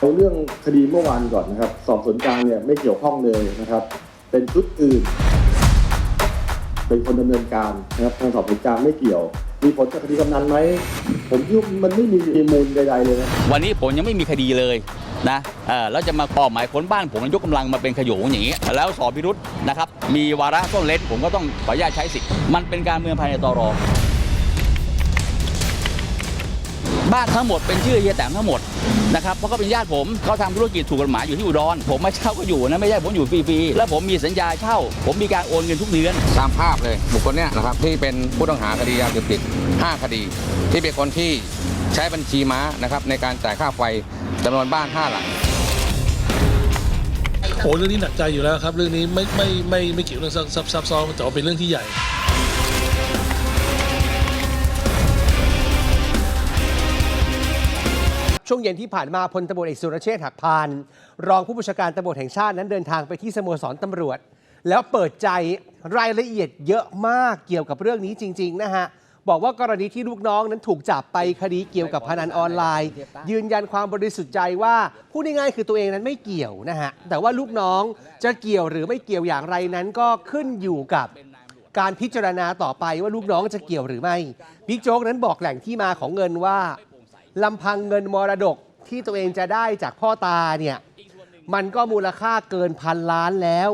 เอาเรื่องคดีเมื่อวานก่อนนะครับ สอบสวนกลางเนี่ยไม่เกี่ยวข้องเลยนะครับ เป็นชุดอื่น เป็นคนดำเนินการนะครับทางสอบสวนกลางไม่เกี่ยว มีผลกับคดีกำนันไหมผมคิดว่ามันไม่มีมูลใดๆเลยนะวันนี้ผมยังไม่มีคดีเลยนะเออแล้วจะมาปอหมายค้นบ้านผมยกกำลังมาเป็นขยงอย่างนี้ แล้วสอบพิรุษนะครับ มีวาระต้นเล็ดผมก็ต้องขออนุญาตใช้สิทธิ์มันเป็นการเมืองภายในตรอ บ้านทั้งหมดเป็นชื่อเฮียแตมทั้งหมดนะครับเพราะเขาเป็นญาติผมเขาทำธุรกิจถูกกฎหมายอยู่ที่อุดร ผมมาเช่าก็อยู่นะไม่ใช่ผมอยู่ฟรีๆแล้วผมมีสัญญาเช่า ผมมีการโอนเงินทุกเดือนตามภาพเลย บุคคลเนี้ยนะครับที่เป็นผู้ต้องหาคดียาเสพติด5 คดี ที่เป็นคนที่ใช้บัญชีม้านะครับในการจ่ายค่าไฟจำนวนบ้าน5หลังโอ้เรื่องนี้หนักใจอยู่แล้วครับ เรื่องนี้ไม่ไม่ไม่ไม่เกี่ยวเรื่องซับซับซับซ้อนแต่ว่าเป็นเรื่องที่ใหญ่ ช่วงเย็นที่ผ่านมาพลตำรวจเอกสุรเชษฐ์หักพาน รองผู้บัญชาการตำรวจแห่งชาตินั้นเดินทางไปที่สโมสรตำรวจ แล้วเปิดใจรายละเอียดเยอะมากเกี่ยวกับเรื่องนี้จริง ๆ นะฮะบอกว่ากรณีที่ลูกน้องนั้นถูกจับไปคดีเกี่ยวกับพนันออนไลน์ ยืนยันความบริสุทธิ์ใจว่าพูดง่ายๆคือตัวเองนั้นไม่เกี่ยวนะฮะแต่ว่าลูกน้องจะเกี่ยวหรือไม่เกี่ยวอย่างไรนั้นก็ขึ้นอยู่กับการพิจารณาต่อไปว่าลูกน้องจะเกี่ยวหรือไม่บิ๊กโจ๊กนั้นบอกแหล่งที่มาของเงินว่า ลำพังเงินมรดกที่ตัวเองจะได้จากพ่อตาเนี่ย มันก็มูลค่าเกินพันล้านแล้ว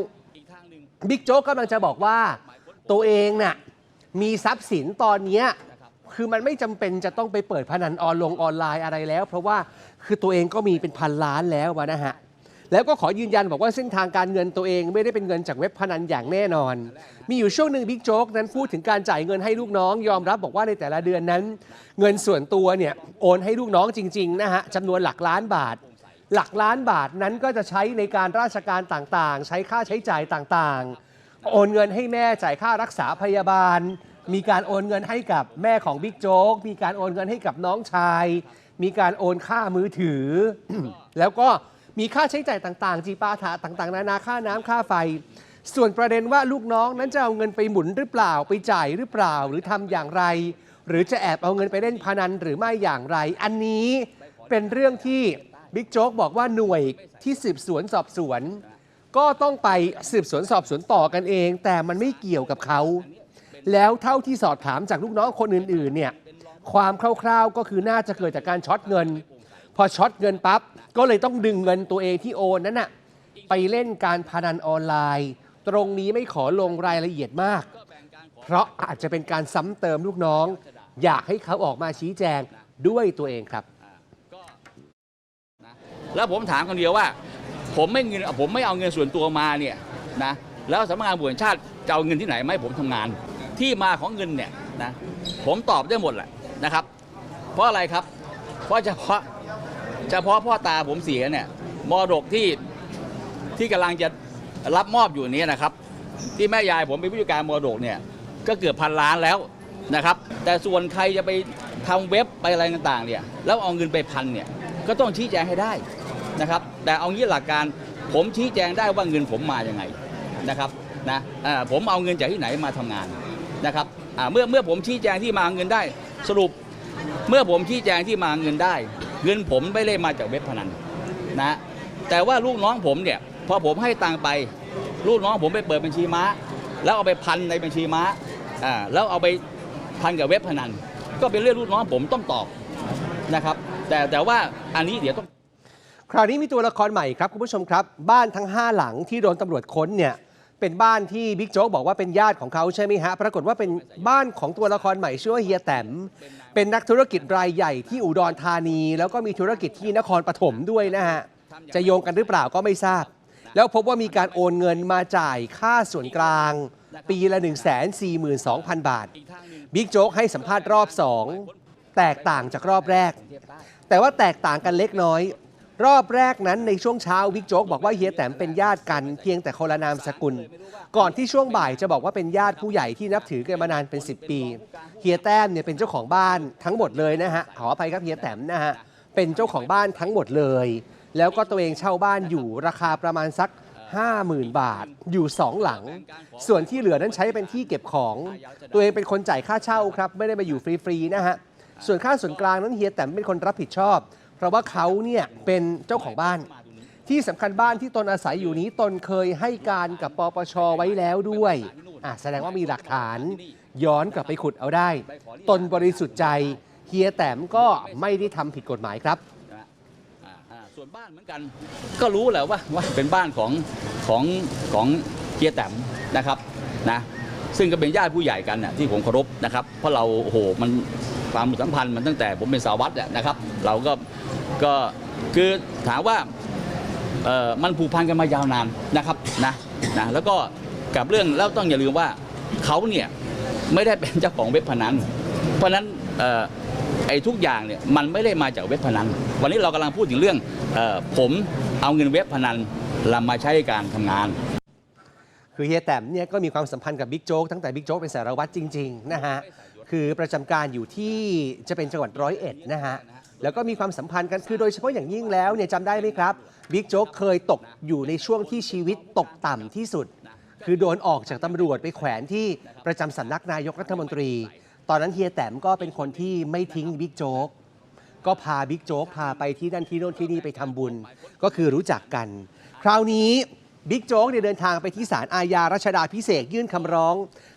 บิ๊กโจ๊กกำลังจะบอกว่า ตัวเองน่ะมีทรัพย์สินตอนเนี้ยคือมันไม่จำเป็นจะต้องไปเปิดพนันออนลงออนไลน์อะไรแล้ว เพราะว่าคือตัวเองก็มีเป็นพันล้านแล้วนะฮะ แล้วก็ขอยืนยันบอกว่าเส้นทางการเงินตัวเองไม่ได้เป็นเงินจากเว็บพนันอย่างแน่นอน มีอยู่ช่วงหนึ่งบิ๊กโจ๊กนั้นพูดถึงการจ่ายเงินให้ลูกน้อง ยอมรับบอกว่าในแต่ละเดือนนั้น เงินส่วนตัวเนี่ยโอนให้ลูกน้องจริงๆนะฮะจำนวนหลักล้านบาท หลักล้านบาทนั้นก็จะใช้ในการราชการต่างๆ ใช้ค่าใช้จ่ายต่างๆ โอนเงินให้แม่จ่ายค่ารักษาพยาบาล มีการโอนเงินให้กับแม่ของบิ๊กโจ๊กมีการโอนเงินให้กับน้องชาย มีการโอนค่ามือถือ แล้วก็ มีค่าใช้จ่ายต่างๆ จีปาถาต่างๆ นานาค่าน้ำค่าไฟ ส่วนประเด็นว่าลูกน้องนั้นจะเอาเงินไปหมุนหรือเปล่าไปจ่ายหรือเปล่าหรือทำอย่างไร หรือจะแอบเอาเงินไปเล่นพนันหรือไม่อย่างไร อันนี้เป็นเรื่องที่บิ๊กโจ๊กบอกว่าหน่วยที่สืบสวนสอบสวน ก็ต้องไปสืบสวนสอบสวนต่อกันเอง แต่มันไม่เกี่ยวกับเขา แล้วเท่าที่สอบถามจากลูกน้องคนอื่นๆเนี่ยความคร่าวๆก็คือน่าจะเกิดจากการช็อตเงิน พอช็อตเงินปั๊บ ก็เลยต้องดึงเงินตัวเองที่โอนนั้นน่ะไปเล่นการพนันออนไลน์ ตรงนี้ไม่ขอลงรายละเอียดมาก เพราะอาจจะเป็นการซ้ำเติมลูกน้อง อยากให้เขาออกมาชี้แจงด้วยตัวเองครับ แล้วผมถามคนเดียวว่า ผมไม่เงินผมไม่เอาเงินส่วนตัวมาเนี่ยนะแล้วสำนักงานบุญชาติจะเอาเงินที่ไหนมาให้ผมทำงาน ที่มาของเงินเนี่ยนะผมตอบได้หมดแหละนะครับ เพราะอะไรครับ เพราะเฉพาะ เฉพาะพ่อตาผมเสียเนี่ยมรดกที่ที่กำลังจะรับมอบอยู่นี้นะครับ ที่แม่ยายผมเป็นผู้จัดการมรดกเนี่ยก็เกือบพันล้านแล้วนะครับ แต่ส่วนใครจะไปทำเว็บไปอะไรต่างๆเนี่ยแล้วเอาเงินไปพันเนี่ยก็ต้องชี้แจงให้ได้นะครับ แต่เอางี้หลักการผมชี้แจงได้ว่าเงินผมมาอย่างไงนะครับนะผมเอาเงินจากที่ไหนมาทำงานนะครับเมื่อเมื่อผมชี้แจงที่มาเงินได้ สรุปเมื่อผมชี้แจงที่มาเงินได้ เงินผมไม่ได้มาจากเว็บพนันนะแต่ว่าลูกน้องผมเนี่ยพอผมให้ตังไป ลูกน้องผมไปเปิดบัญชีม้า แล้วเอาไปพันในบัญชีม้าอ่าแล้วเอาไปพันกับเว็บพนัน ก็เป็นเรื่องลูกน้องผมต้องตอบนะครับแต่แต่ว่าอันนี้เดี๋ยวต้องคราวนี้มีตัวละครใหม่ครับคุณผู้ชมครับ บ้านทั้ง 5 หลังที่โดนตำรวจค้นเนี่ย เป็นบ้านที่บิ๊กโจ๊กบอกว่าเป็นญาติของเขาใช่ไหมฮะ ปรากฏว่าเป็นบ้านของตัวละครใหม่ชื่อว่าเฮียแตมเป็นนักธุรกิจรายใหญ่ที่อุดรธานี แล้วก็มีธุรกิจที่นครปฐมด้วยนะฮะ จะโยงกันหรือเปล่าก็ไม่ทราบ แล้วพบว่ามีการโอนเงินมาจ่ายค่าส่วนกลาง ปีละ 1 4 2 0 0 0 บาท บิ๊กโจ๊กให้สัมภาษณ์รอบ2แตกต่างจากรอบแรก แต่ว่าแตกต่างกันเล็กน้อย รอบแรกนั้นในช่วงเช้าบิ๊กโจ๊กบอกว่าเฮียแตมเป็นญาติกันเพียงแต่คนละนามสกุล ก่อนที่ช่วงบ่ายจะบอกว่าเป็นญาติผู้ใหญ่ที่นับถือกันมานานเป็น 10 ปี เฮียแต้มเนี่ยเป็นเจ้าของบ้านทั้งหมดเลยนะฮะขออภัยครับเฮียแตมนะฮะเป็นเจ้าของบ้านทั้งหมดเลย แล้วก็ตัวเองเช่าบ้านอยู่ราคาประมาณสัก 50,000 บาทอยู่สองหลัง ส่วนที่เหลือนั้นใช้เป็นที่เก็บของ ตัวเองเป็นคนจ่ายค่าเช่าครับไม่ได้มาอยู่ฟรีๆนะฮะส่วนค่าส่วนกลางนั้นเฮียแต้มเป็นคนรับผิดชอบ ราะว่าเขาเนี่ยเป็นเจ้าของบ้าน ที่สำคัญบ้านที่ตนอาศัยอยู่นี้ตนเคยให้การกับปปชไว้แล้วด้วยอะแสดงว่ามีหลักฐานย้อนกลับไปขุดเอาได้ ตนบริสุทธิ์ใจเฮียแต้มก็ไม่ได้ทำผิดกฎหมายครับส่วนบ้านเหมือนกันก็รู้แหละว่าว่าเป็นบ้านของของของเฮียแต้มนะครับนะซึ่งก็เป็นญาติผู้ใหญ่กันน่ะที่ผมเคารพนะครับ เพราะเราโอ้โหมันความสัมพันธ์มันตั้งแต่ผมเป็นสารวัตรเนี่ยนะครับ เราก็ ก็คือถามว่ามันผูกพันกันมายาวนานนะครับนะนะแล้วก็กับเรื่องแล้วต้องอย่าลืมว่าเขาเนี่ยไม่ได้เป็นเจ้าของเว็บพนัน เพราะนั้นออไอ้ทุกอย่างเนี่ยมันไม่ได้มาจากเว็บพนัน วันนี้เรากำลังพูดถึงเรื่องออผมเอาเงินเว็บพนันเรามาใช้ในการทำงาน คือเฮียแต้มเนี่ยก็มีความสัมพันธ์กับบิ๊กโจ๊กตั้งแต่บิ๊กโจ๊กเป็นสารวัตรจริง ๆ นะฮะ คือประจำการอยู่ที่จะเป็นจังหวัดร้อยเอ็ดนะฮะ แล้วก็มีความสัมพันธ์กันคือโดยเฉพาะอย่างยิ่งแล้วเนี่ยจำได้ไหมครับบิ๊กโจ๊กเคยตกอยู่ในช่วงที่ชีวิตตกต่ำที่สุด คือโดนออกจากตำรวจไปแขวนที่ประจำสำนักนายกรัฐมนตรี ตอนนั้นเฮียแต้มก็เป็นคนที่ไม่ทิ้งบิ๊กโจ๊ก ก็พาบิ๊กโจ๊กพาไปที่นั่นที่โน่นที่นี่ไปทำบุญ ก็คือรู้จักกัน คราวนี้บิ๊กโจ๊กเนี่ยเดินทางไปที่ศาลอาญารัชดาพิเศษกยื่นคำร้อง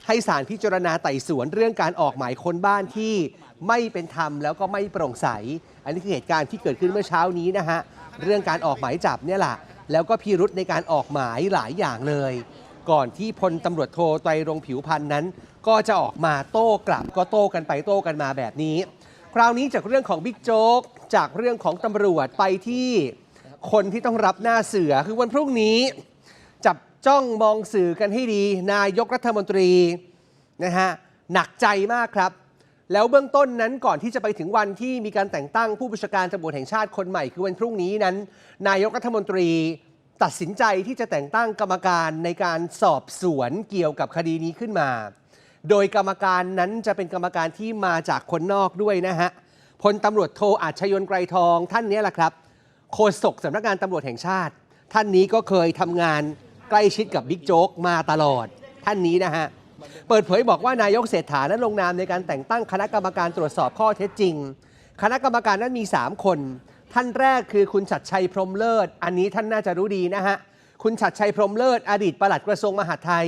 ให้ศาลพิจารณาไต่สวนเรื่องการออกหมายค้นบ้านที่ไม่เป็นธรรมแล้วก็ไม่โปร่งใส อันนี้คือเหตุการณ์ที่เกิดขึ้นเมื่อเช้านี้นะฮะเรื่องการออกหมายจับเนี่ยแหละแล้วก็พิรุษในการออกหมายหลายอย่างเลย ก่อนที่พลตำรวจโทไตรรงผิวพันธ์นั้น ก็จะออกมาโต้กลับก็โต้กันไปโต้กันมาแบบนี้ คราวนี้จากเรื่องของบิ๊กโจ๊กจากเรื่องของตำรวจไปที่คนที่ต้องรับหน้าเสือคือวันพรุ่งนี้ จับจ้องมองสื่อกันให้ดี นายกรัฐมนตรีนะฮะหนักใจมากครับ แล้วเบื้องต้นนั้นก่อนที่จะไปถึงวันที่มีการแต่งตั้งผู้บัญชาการตำรวจแห่งชาติคนใหม่คือวันพรุ่งนี้นั้น นายกรัฐมนตรีตัดสินใจที่จะแต่งตั้งกรรมการในการสอบสวนเกี่ยวกับคดีนี้ขึ้นมา โดยกรรมการนั้นจะเป็นกรรมการที่มาจากคนนอกด้วยนะฮะพลตำรวจโทอาชยนไกรทองท่านนี้แหละครับ โฆษกสำนักงานตำรวจแห่งชาติ ท่านนี้ก็เคยทำงานใกล้ชิดกับบิ๊กโจ๊กมาตลอด ท่านนี้นะฮะ เปิดเผยบอกว่านายกเศรษฐานั้นลงนามในการแต่งตั้งคณะกรรมการตรวจสอบข้อเท็จจริง คณะกรรมการนั้นมี 3 คน ท่านแรกคือคุณชัดชัยพรมเลิศ อันนี้ท่านน่าจะรู้ดีนะฮะ คุณชัดชัยพรมเลิศ อดีตปลัดกระทรวงมหาดไทย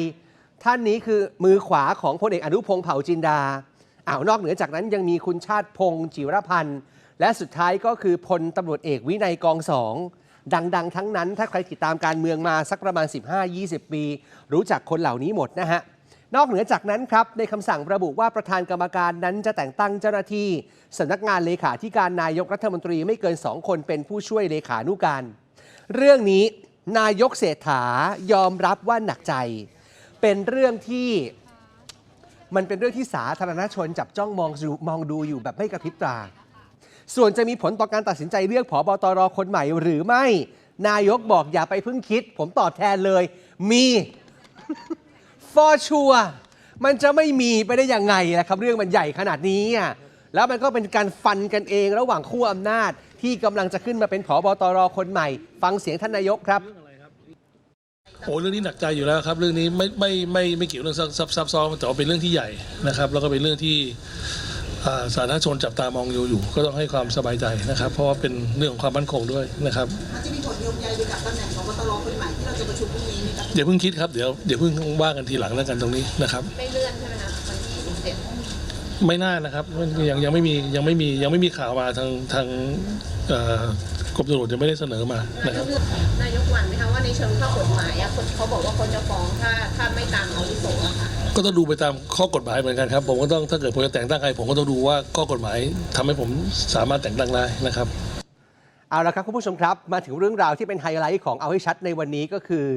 ท่านนี้คือมือขวาของพลเอกอนุพงษ์เผ่าจินดาอ้าวนอกเหนือจากนั้นยังมีคุณชาติพงษ์จิรพันธ์ และสุดท้ายก็คือพลตำรวจเอกวินัยกองสองดังๆ ทั้งนั้นถ้าใครติดตามการเมืองมาสักประมาณ 15-20 ปี รู้จักคนเหล่านี้หมดนะฮะ นอกเหนือจากนั้นครับในคำสั่งระบุว่าประธานกรรมการนั้นจะแต่งตั้งเจ้าหน้าที่สำนักงานเลขาธิการนายกรัฐมนตรีไม่เกิน2คนเป็นผู้ช่วยเลขานุการ เรื่องนี้นายกเศรษฐายอมรับว่าหนักใจ เป็นเรื่องที่มันเป็นเรื่องที่สาธารณชนจับจ้องมองมองดูอยู่แบบไม่กระพริบตา ส่วนจะมีผลต่อการตัดสินใจเลือกผอบตรคนใหม่หรือไม่ นายกบอกอย่าไปพิ่งคิด ผมตอบแทนเลย มี ฟอชัวมันจะไม่มีไปได้ยังไงล่ะครับ เรื่องมันใหญ่ขนาดนี้อะแล้วมันก็เป็นการฟันกันเองระหว่างขั้วอำนาจ ที่กำลังจะขึ้นมาเป็นผอบตรคนใหม่ ฟังเสียงท่านนายกครับโอ้เรื่องนี้หนักใจอยู่แล้วครับ เรื่องนี้ไม่ไม่ไม่ไม่เกี่ยวเรื่องซับซับซ้อนแต่ว่าเป็นเรื่องที่ใหญ่นะครับ แล้วก็เป็นเรื่องที่สาธารณชนจับตามองอยู่อยู่ ก็ต้องให้ความสบายใจนะครับ เพราะว่าเป็นเรื่องของความมั่นคงด้วยนะครับจะมีผลโยงใยไปกับตำแหน่งของบตรคนใหม่ที่เราจะประชุมพรุ่งนี้ อย่าเพิ่งคิดครับเดี๋ยวเดี๋ยวเพิ่งว่ากันทีหลังแล้วกันตรงนี้นะครับ ไม่เลื่อนใช่ไหมคะวันที่สิบเจ็ดไม่น่านะครับยังยังไม่มียังไม่มียังไม่มีข่าวมาทางทางเอ่อกรมตำรวจยังไม่ได้เสนอมานะครับนายกหวันไหมคะว่าในเชิงข้อกฎหมายอะคนเขาบอกว่าคนจะฟ้องถ้าถ้าไม่ตามอาวุโสอะค่ะก็ต้องดูไปตามข้อกฎหมายเหมือนกันครับ ผมก็ต้องถ้าเกิดผมจะแต่งตั้งใครผมก็ต้องดูว่าข้อกฎหมายทำให้ผมสามารถแต่งตั้งได้นะครับเอาละครับคุณผู้ชมครับ มาถึงเรื่องราวที่เป็นไฮไลท์ของเอาให้ชัดในวันนี้ก็คือ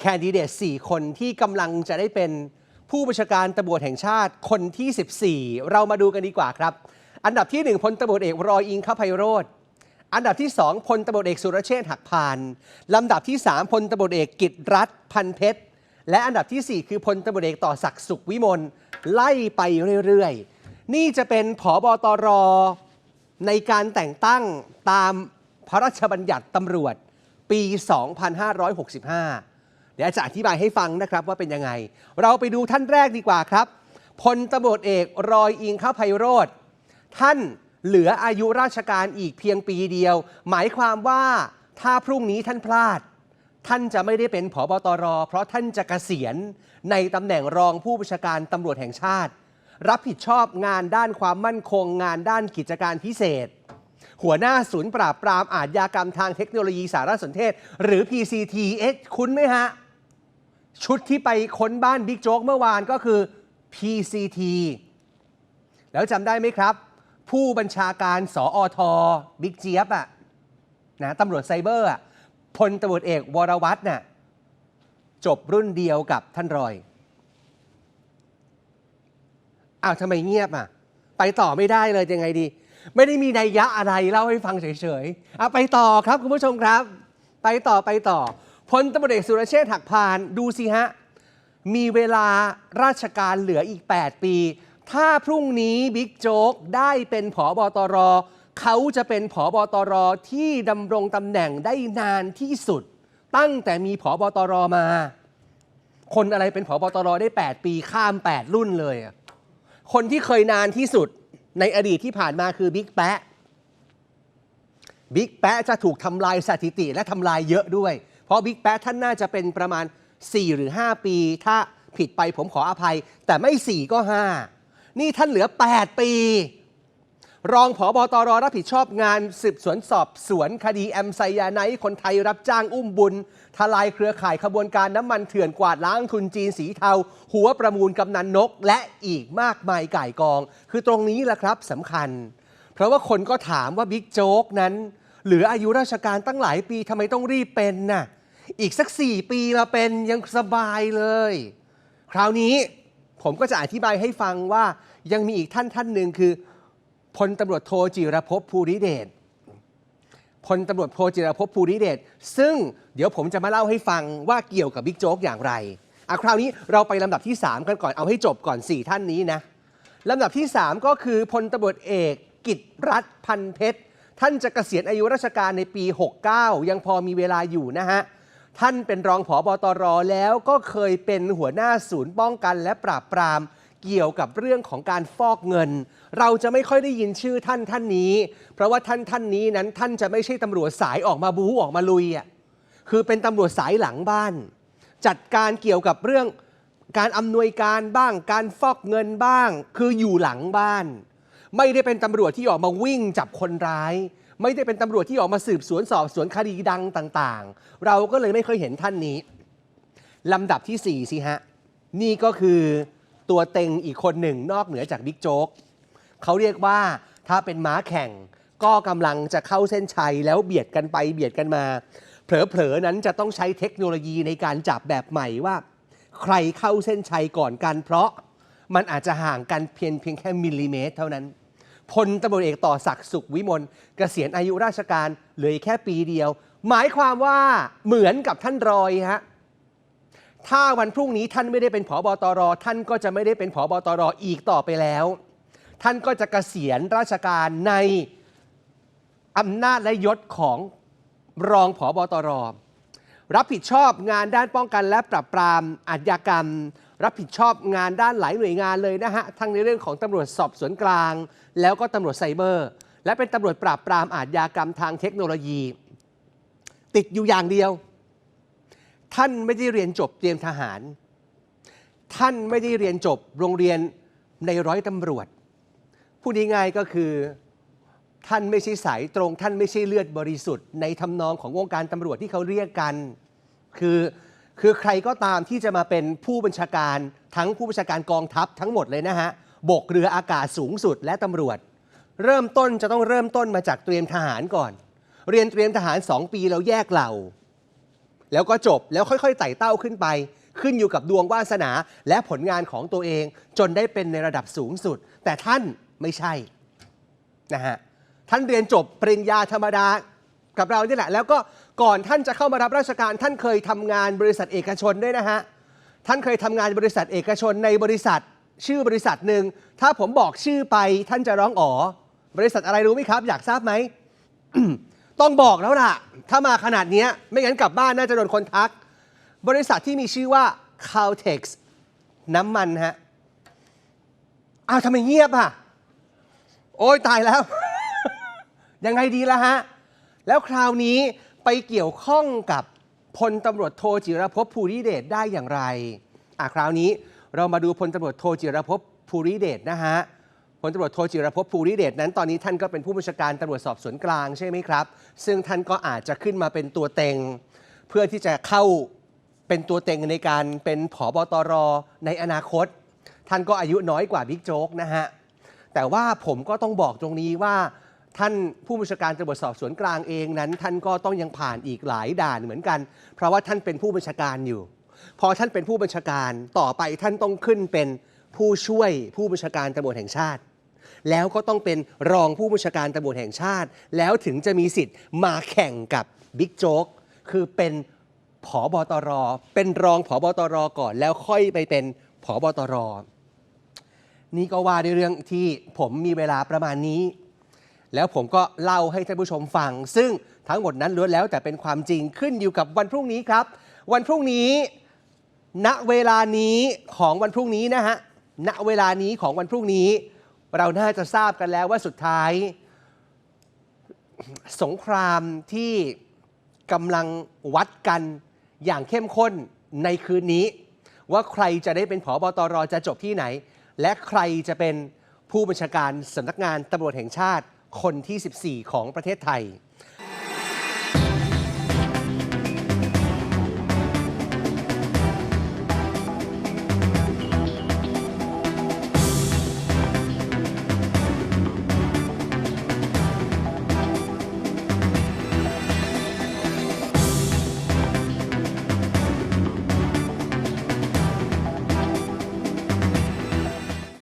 แคนดิเดต 4 คนที่กำลังจะได้เป็นผู้บัญชาการตำรวจแห่งชาติคนที่ 14 เรามาดูกันดีกว่าครับ อันดับที่ 1พลตำรวจเอกรอยอิงคภัยโรธอันดับที่ 2พลตำรวจเอกสุรเชษฐ์หักพาน ลำดับที่ 3พลตำรวจเอกกิตรัฐพันเพชร และอันดับทีสี่ 4 คือพลตำรวจเอกต่อศักดิ์สุขวิมลไล่ไปเรื่อยๆ นี่จะเป็นผอบตรในการแต่งตั้งตามพระราชบัญญัติตำรวจปี 2565 ดี๋ยวจะอธิบายให้ฟังนะครับว่าเป็นยังไง เราไปดูท่านแรกดีกว่าครับพลตำรวจเอกรอยอิงข้าไพโรธท่านเหลืออายุราชการอีกเพียงปีเดียว หมายความว่าถ้าพรุ่งนี้ท่านพลาด ท่านจะไม่ได้เป็นผบตร เพราะท่านจะเกษียณในตำแหน่งรองผู้บัญชาการตำรวจแห่งชาติ รับผิดชอบงานด้านความมั่นคง งานด้านกิจการพิเศษ หัวหน้าศูนย์ปราบปรามอาชญากรรมทางเทคโนโลยีสารสนเทศ หรือ PCT เอ๊ะคุ้นไหมฮะ ชุดที่ไปค้นบ้านบิ๊กโจ๊กเมื่อวานก็คือ PCT แล้วจำได้ไหมครับ ผู้บัญชาการสออทบิ๊กเจี๊ยบอะนะตำรวจไซเบอร์อะพลตำรวจเอกวรวัตรน่ะจบรุ่นเดียวกับท่านรอยอ้าวทำไมเงียบอะ ไปต่อไม่ได้เลยยังไงดี ไม่ได้มีนัยยะอะไรเล่าให้ฟังเฉยๆเอาไปต่อครับคุณผู้ชมครับ ไปต่อไปต่อ พลตำรวจเอกสุรเชษฐ์หักพานดูสิฮะ มีเวลาราชการเหลืออีก 8 ปี ถ้าพรุ่งนี้บิ๊กโจ๊กได้เป็นผอบอตร เขาจะเป็นผอบอตรที่ดำรงตำแหน่งได้นานที่สุด ตั้งแต่มีผอบอตรมา คนอะไรเป็นผอบอตรได้ 8 ปีข้าม 8 รุ่นเลย คนที่เคยนานที่สุดในอดีตที่ผ่านมาคือบิ๊กแปะบิ๊กแปะจะถูกทำลายสถิติและทำลายเยอะด้วย เพราะบิ๊กแป๊ะท่านน่าจะเป็นประมาณ 4 หรือ 5 ปี ถ้าผิดไปผมขออภัย แต่ไม่ 4 ก็ 5 นี่ท่านเหลือ 8 ปี รองผอบอตรรับผิดชอบงานสืบสวนสอบสวนคดีแอมไซยาไนท์คนไทยรับจ้างอุ้มบุญ ทลายเครือข่ายขบวนการน้ำมันเถื่อนกวาดล้างทุนจีนสีเทา หัวประมูลกำนันนก และอีกมากมายก่ายกอง คือตรงนี้แหละครับสำคัญ เพราะว่าคนก็ถามว่าบิ๊กโจ๊กนั้นเหลืออายุราชการตั้งหลายปีทำไมต้องรีบเป็นน่ะ อีกสัก 4 ปีมาเป็นยังสบายเลย คราวนี้ผมก็จะอธิบายให้ฟังว่ายังมีอีกท่านท่านหนึ่งคือพลตำรวจโทจิรภพภูริเดชพลตำรวจโทจิรภพภูริเดชซึ่งเดี๋ยวผมจะมาเล่าให้ฟังว่าเกี่ยวกับบิ๊กโจ๊กอย่างไรอะคราวนี้เราไปลำดับที่ 3 กันก่อนเอาให้จบก่อน 4 ท่านนี้นะลำดับที่ 3 ก็คือพลตำรวจเอกกิตรัฐพันเพชรท่านจะเกษียณอายุราชการในปี 69 ยังพอมีเวลาอยู่นะฮะ ท่านเป็นรองผอบอตรแล้วก็เคยเป็นหัวหน้าศูนย์ป้องกันและปราบปราม เกี่ยวกับเรื่องของการฟอกเงิน เราจะไม่ค่อยได้ยินชื่อท่านท่านนี้ เพราะว่าท่านท่านนี้นั้นท่านจะไม่ใช่ตำรวจสายออกมาบู๊ออกมาลุยอะคือเป็นตำรวจสายหลังบ้าน จัดการเกี่ยวกับเรื่องการอำนวยการบ้าง การฟอกเงินบ้าง คืออยู่หลังบ้าน ไม่ได้เป็นตำรวจที่ออกมาวิ่งจับคนร้าย ไม่ได้เป็นตำรวจที่ออกมาสืบสวนสอบสวนคดีดังต่างๆ เราก็เลยไม่เคยเห็นท่านนี้ ลำดับที่ 4 สิฮะ นี่ก็คือตัวเต็งอีกคนหนึ่งนอกเหนือจากบิ๊กโจ๊กเขาเรียกว่าถ้าเป็นม้าแข่ง ก็กำลังจะเข้าเส้นชัยแล้วเบียดกันไปเบียดกันมา เผลอๆนั้นจะต้องใช้เทคโนโลยีในการจับแบบใหม่ว่า ใครเข้าเส้นชัยก่อนกัน เพราะมันอาจจะห่างกันเพียงเพียงแค่มิลลิเมตร เท่านั้น พลตำรวจเอกต่อศักดิ์สุขวิมลเกษียณอายุราชการเหลือแค่ปีเดียว หมายความว่าเหมือนกับท่านรอยฮะถ้าวันพรุ่งนี้ท่านไม่ได้เป็นผอบอตร ท่านก็จะไม่ได้เป็นผอบอตรอีกต่อไปแล้ว ท่านก็จะเกษียณราชการในอำนาจและยศของรองผอบอตร รับผิดชอบงานด้านป้องกันและปราบปรามอาชญากรรม รับผิดชอบงานด้านหลายหน่วยงานเลยนะฮะทั้งในเรื่องของตำรวจสอบสวนกลาง แล้วก็ตำรวจไซเบอร์ และเป็นตำรวจปราบปรามอาชญากรรมทางเทคโนโลยี ติดอยู่อย่างเดียว ท่านไม่ได้เรียนจบเตรียมทหาร ท่านไม่ได้เรียนจบโรงเรียนในร้อยตำรวจพูดง่ายๆก็คือท่านไม่ใช่สายตรง ท่านไม่ใช่เลือดบริสุทธิ์ในทำนองของวงการตำรวจที่เขาเรียกกัน คือคือใครก็ตามที่จะมาเป็นผู้บัญชาการทั้งผู้บัญชาการกองทัพทั้งหมดเลยนะฮะ บกเรืออากาศสูงสุดและตำรวจ เริ่มต้นจะต้องเริ่มต้นมาจากเตรียมทหารก่อน เรียนเตรียมทหาร 2 ปีแล้วแยกเหล่า แล้วก็จบแล้วค่อยๆไต่เต้าขึ้นไป ขึ้นอยู่กับดวงวาสนาและผลงานของตัวเอง จนได้เป็นในระดับสูงสุด แต่ท่านไม่ใช่นะฮะท่านเรียนจบปริญญาธรรมดากับเรานี่แหละ แล้วก็ก่อนท่านจะเข้ามารับราชการ ท่านเคยทำงานบริษัทเอกชนด้วยนะฮะท่านเคยทำงานบริษัทเอกชนในบริษัท ชื่อบริษัทหนึ่งถ้าผมบอกชื่อไปท่านจะร้องอ๋อบริษัทอะไรรู้ไหมครับ อยากทราบไหม ต้องบอกแล้วล่ะ ถ้ามาขนาดนี้ไม่งั้นกลับบ้านน่าจะโดนคนทัก บริษัทที่มีชื่อว่า Caltex น้ำมันฮะอ้าวทำไมเงียบอะ โอ้ยตายแล้ว ยังไงดีละฮะ แล้วคราวนี้ไปเกี่ยวข้องกับพลตำรวจโทจิรภพภูริเดชได้อย่างไร อะคราวนี้ เรามาดูพลตำรวจโทจิรภพภูริเดชนะฮะพลตำรวจโทจิรภพภูริเดชนั้น ตอนนี้ท่านก็เป็นผู้บัญชาการตำรวจสอบสวนกลางใช่ไหมครับ ซึ่งท่านก็อาจจะขึ้นมาเป็นตัวเต็ง เพื่อที่จะเข้าเป็นตัวเต็งในการเป็นผอบตรในอนาคต ท่านก็อายุน้อยกว่าบิ๊กโจ๊กนะฮะแต่ว่าผมก็ต้องบอกตรงนี้ว่า ท่านผู้บัญชาการตำรวจสอบสวนกลางเองนั้น ท่านก็ต้องยังผ่านอีกหลายด่านเหมือนกัน เพราะว่าท่านเป็นผู้บัญชาการอยู่ พอท่านเป็นผู้บัญชาการต่อไปท่านต้องขึ้นเป็นผู้ช่วยผู้บัญชาการตำรวจแห่งชาติ แล้วก็ต้องเป็นรองผู้บัญชาการตำรวจแห่งชาติ แล้วถึงจะมีสิทธิ์มาแข่งกับบิ๊กโจ๊กคือเป็นผอบตร เป็นรองผอบตรก่อน แล้วค่อยไปเป็นผอบตร นี่ก็ว่าในเรื่องที่ผมมีเวลาประมาณนี้ แล้วผมก็เล่าให้ท่านผู้ชมฟัง ซึ่งทั้งหมดนั้นล้วนแล้วแต่เป็นความจริงขึ้นอยู่กับวันพรุ่งนี้ครับ วันพรุ่งนี้ ณเวลานี้ของวันพรุ่งนี้นะฮะณเวลานี้ของวันพรุ่งนี้ เราน่าจะทราบกันแล้วว่าสุดท้าย สงครามที่กำลังวัดกันอย่างเข้มข้นในคืนนี้ ว่าใครจะได้เป็นผอบตรจะจบที่ไหน และใครจะเป็นผู้บัญชาการสำนักงานตำรวจแห่งชาติคนที่ 14 ของประเทศไทย